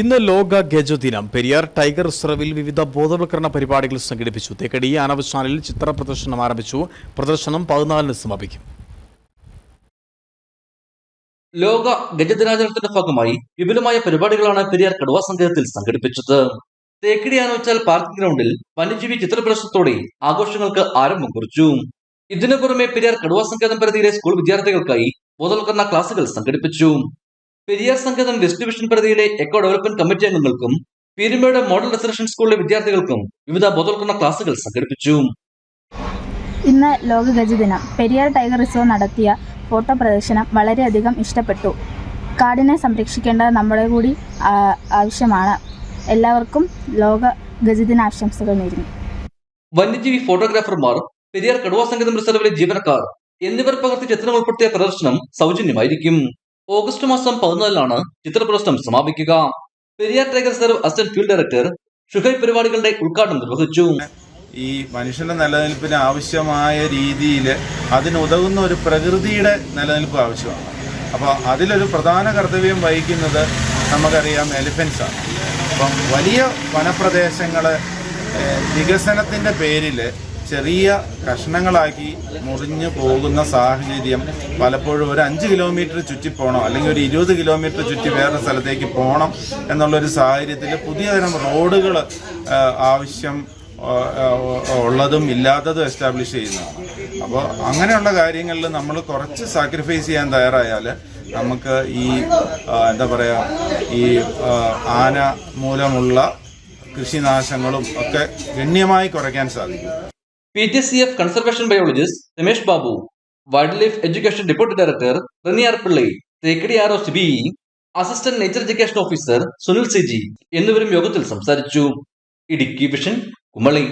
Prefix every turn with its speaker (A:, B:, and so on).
A: ഇന്ന് ലോക ഗജ ദിനം. പെരിയാർ ടൈഗർ റിസർവിൽ വിവിധ ബോധവൽക്കരണ പരിപാടികൾ സംഘടിപ്പിച്ചു. തേക്കടി ആനവശാലിൽ ചിത്ര പ്രദർശനം ആരംഭിച്ചു. പ്രദർശനം പതിനാലിന് സമാപിക്കും.
B: ലോക ഗജദിനാചരണത്തിന്റെ ഭാഗമായി വിപുലമായ പരിപാടികളാണ് പെരിയാർ കടുവാ സങ്കേതത്തിൽ സംഘടിപ്പിച്ചത്. തേക്കടി ആനവച്ചാൽ പാർക്ക് ഗ്രൗണ്ടിൽ വന്യജീവി ചിത്ര പ്രദർശനത്തോടെ ആഘോഷങ്ങൾക്ക് ആരംഭം കുറിച്ചു. ഇതിനു പുറമെ പെരിയാർ കടുവാ സങ്കേതം പരിധിയിലെ സ്കൂൾ വിദ്യാർത്ഥികൾക്കായി ബോധവൽക്കരണ ക്ലാസുകൾ സംഘടിപ്പിച്ചു. പെരിയാർ സംഗതം വെസ്റ്റ് ഡിവിഷൻ പരിധിയിലെ എക്കോ ഡെവലപ്മെന്റ് കമ്മിറ്റി അംഗങ്ങൾക്കും പീരുമേട് മോഡൽ റെസിഡൻഷ്യൽ സ്കൂളിലെ വിദ്യാർത്ഥികൾക്കും വിവിധ ബോധവൽക്കരണ ക്ലാസുകൾ സംഘടിപ്പിച്ചു.
C: ഇന്ന് ലോക ഗജദിനം പെരിയാർ ടൈഗർ റിസർവ് നടത്തിയ ഫോട്ടോ പ്രദർശനം വളരെയധികം ഇഷ്ടപ്പെട്ടു. കാടിനെ സംരക്ഷിക്കേണ്ടത് നമ്മുടെ കൂടി ആവശ്യമാണ്. എല്ലാവർക്കും ലോക ഗജദിനാശംസകൾ നേരുന്നു.
B: വന്യജീവി ഫോട്ടോഗ്രാഫർമാർ പെരിയാർ കടുവ സംഗീതം റിസർവിലെ ജീവനക്കാർ എന്നിവർ പകർത്തിയ ചിത്രം ഉൾപ്പെടുത്തിയ പ്രദർശനം സൗജന്യമായിരിക്കും. ഓഗസ്റ്റ് മാസം പതിനാലിനാണ് ചിത്ര പ്രദർശനം സമാപിക്കുക. Periyar tiger reserve assistant field director Shuhaib പരിപാടികളുടെ ഉദ്ഘാടനം നിർവഹിച്ചു.
D: ഈ മനുഷ്യന്റെ നിലനിൽപ്പിന് ആവശ്യമായ രീതിയിൽ അതിനുതകുന്ന ഒരു പ്രകൃതിയുടെ നിലനിൽപ്പ് ആവശ്യമാണ്. അപ്പോൾ അതിലൊരു പ്രധാന കർത്തവ്യം വഹിക്കുന്നത് നമുക്കറിയാം എലിഫൻസ് ആണ്. അപ്പം വലിയ വനപ്രദേശങ്ങൾ വികസനത്തിന്റെ പേരിൽ ചെറിയ കഷ്ണങ്ങളാക്കി മുറിഞ്ഞു പോകുന്ന സാഹചര്യം പലപ്പോഴും ഒരു അഞ്ച് കിലോമീറ്റർ ചുറ്റി പോകണം അല്ലെങ്കിൽ ഒരു ഇരുപത് കിലോമീറ്റർ ചുറ്റി വേറെ സ്ഥലത്തേക്ക് പോകണം എന്നുള്ളൊരു സാഹചര്യത്തിൽ പുതിയ തരം റോഡുകൾ ആവശ്യം ഉള്ളതും ഇല്ലാത്തതും എസ്റ്റാബ്ലിഷ് ചെയ്യുന്നതാണ്. അപ്പോൾ അങ്ങനെയുള്ള കാര്യങ്ങളിൽ നമ്മൾ കുറച്ച് സാക്രിഫൈസ് ചെയ്യാൻ തയ്യാറായാൽ നമുക്ക് ഈ എന്താ പറയുക ഈ ആന മൂലമുള്ള കൃഷിനാശങ്ങളും ഒക്കെ ഗണ്യമായി കുറയ്ക്കാൻ സാധിക്കും.
B: P T C F conservation biologist Ramesh Babu wildlife education deputy director റിനിയാർ Pillai Thekkady R O Sibi assistant nature education officer Sunil C G എന്നിവരും യോഗത്തിൽ സംസാരിച്ചു. ഇടുക്കി വിഷൻ കുമളി.